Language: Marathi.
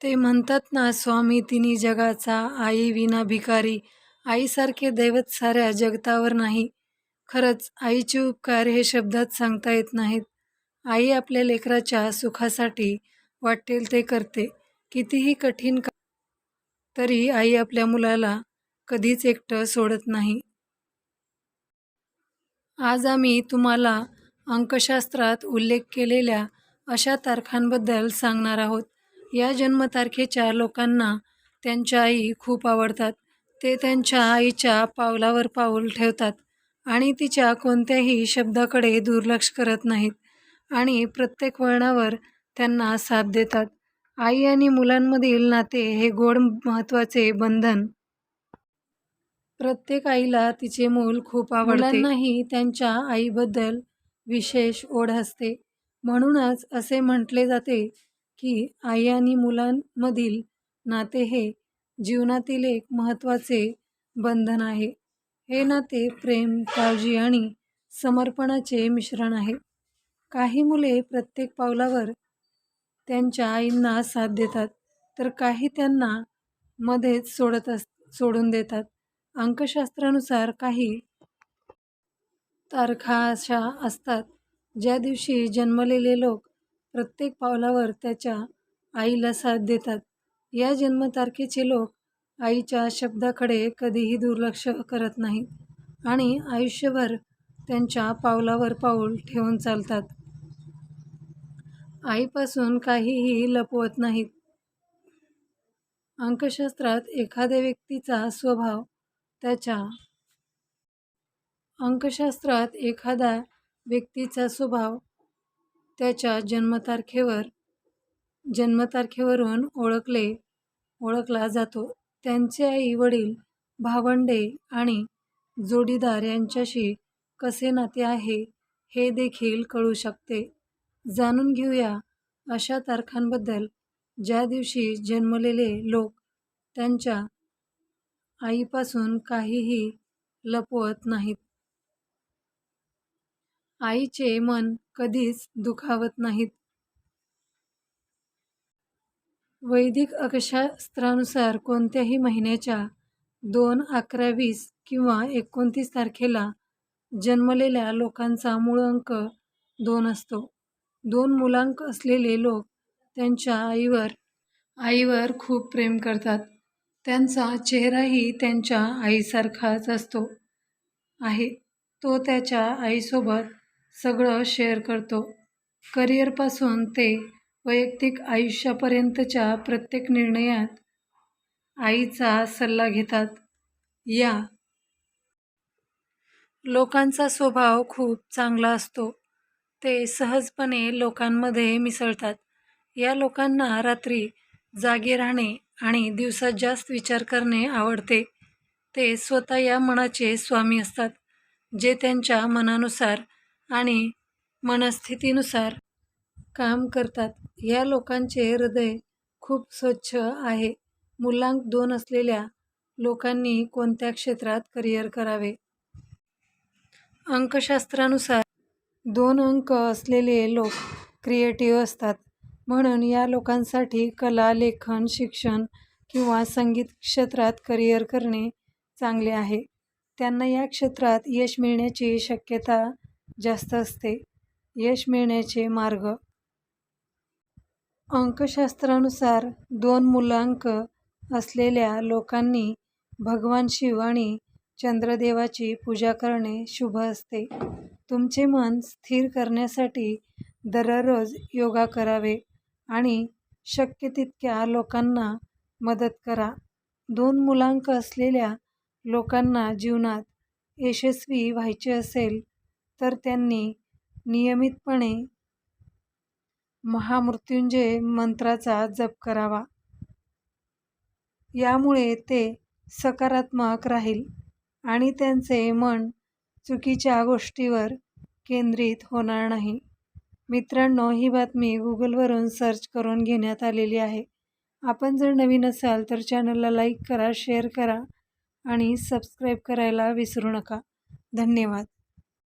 ते म्हणतात ना स्वामी तिन्ही जगाचा आई विना भिकारी. आईसारखे दैवत साऱ्या जगतावर नाही. खरंच आईचे उपकार हे शब्दात सांगता येत नाहीत. आई आपल्या लेकराच्या सुखासाठी वाटेल ते करते. कितीही कठीण का तरी आई आपल्या मुलाला कधीच एकटं सोडत नाही. आज आम्ही तुम्हाला अंकशास्त्रात उल्लेख केलेल्या अशा तारखांबद्दल सांगणार आहोत. या जन्मतारखेच्या लोकांना त्यांच्या आई खूप आवडतात. ते त्यांच्या आईच्या पावलावर पाऊल ठेवतात आणि तिच्या कोणत्याही शब्दाकडे दुर्लक्ष करत नाहीत आणि प्रत्येक वळणावर त्यांना साथ देतात. आई आणि मुलांमधील नाते हे गोड महत्त्वाचे बंधन. प्रत्येक आईला तिचे मूल खूप आवडते. त्यांच्या आईबद्दल विशेष ओढ असते. म्हणूनच असे म्हटले जाते की आई आणि मुलांमधील नाते हे जीवनातील एक महत्त्वाचे बंधन आहे. हे नाते प्रेम काळजी आणि समर्पणाचे मिश्रण आहे. काही मुले प्रत्येक पावलावर त्यांच्या आईंना साथ देतात तर काही त्यांना मध्येच सोडत अस सोडून देतात. अंकशास्त्रानुसार काही तारखा अशा असतात. ज्या दिवशी जन्मलेले लोक प्रत्येक पावलावर त्याच्या आईला साथ देतात. या जन्मतारखेचे लोक आईच्या शब्दाकडे कधीही दुर्लक्ष करत नाहीत आणि आयुष्यभर त्यांच्या पावलावर पाऊल ठेवून चालतात. आईपासून काहीही लपवत नाहीत. अंकशास्त्रात एखाद्या व्यक्तीचा स्वभाव त्याच्या अंकशास्त्रात एखादा व्यक्तीचा स्वभाव त्याच्या जन्मतारखेवर जन्मतारखेवरून ओळखले ओळखला जातो. त्यांचे आई वडील भावंडे आणि जोडीदार यांच्याशी कसे नाते आहे हे देखील कळू शकते. जाणून घेऊया अशा तारखांबद्दल. ज्या दिवशी जन्मलेले लोक त्यांच्या आईपासून काहीही लपवत नाहीत. आईचे मन कधीच दुखावत नाहीत. वैदिक अक्षशास्त्रानुसार कोणत्याही महिन्याच्या दोन अकरा वीस किंवा एकोणतीस तारखेला जन्मलेल्या लोकांचा मूळ अंक दोन असतो. दोन मुलांक असलेले लोक त्यांच्या आईवर आईवर खूप प्रेम करतात. त्यांचा चेहराही त्यांच्या आईसारखाच असतो. आहे. तो त्याच्या आईसोबत सगळं शेअर करतो. करिअरपासून ते वैयक्तिक आयुष्यापर्यंतच्या प्रत्येक निर्णयात आईचा सल्ला घेतात. या. लोकांचा स्वभाव खूप चांगला असतो. ते सहजपणे लोकांमध्ये मिसळतात. या लोकांना रात्री जागे राहणे आणि दिवसात जास्त विचार करणे आवडते. ते स्वतः या मनाचे स्वामी असतात जे त्यांच्या मनानुसार आणि मनस्थितीनुसार काम करतात. या लोकांचे हृदय खूप स्वच्छ आहे. मुलांक दोन असलेल्या लोकांनी कोणत्या क्षेत्रात करिअर करावे? अंकशास्त्रानुसार दोन अंक असलेले लोक क्रिएटिव्ह असतात. म्हणून या लोकांसाठी कला लेखन शिक्षण किंवा संगीत क्षेत्रात करिअर करणे चांगले आहे. त्यांना या क्षेत्रात यश मिळण्याची शक्यता जास्त असते. यश मिळण्याचे मार्ग. अंकशास्त्रानुसार दोन मूलांक असलेल्या लोकांनी भगवान शिव आणि चंद्रदेवाची पूजा करणे शुभ असते. तुमचे मन स्थिर करण्यासाठी दररोज योगा करावे आणि शक्य तितक्या लोकांना मदत करा. दोन मुलांक असलेल्या लोकांना जीवनात यशस्वी व्हायचे असेल तर त्यांनी नियमितपणे महामृत्युंजय मंत्राचा जप करावा. यामुळे ते सकारात्मक राहील आणि त्यांचे मन चुकीच्या गोष्टीवर केंद्रित होणार नाही. मित्रांनो ही बातमी गुगलवरून सर्च करून घेण्यात आलेली आहे. आपण जर नवीन असाल तर चॅनलला लाईक करा शेअर करा आणि सबस्क्राईब करायला विसरू नका. धन्यवाद.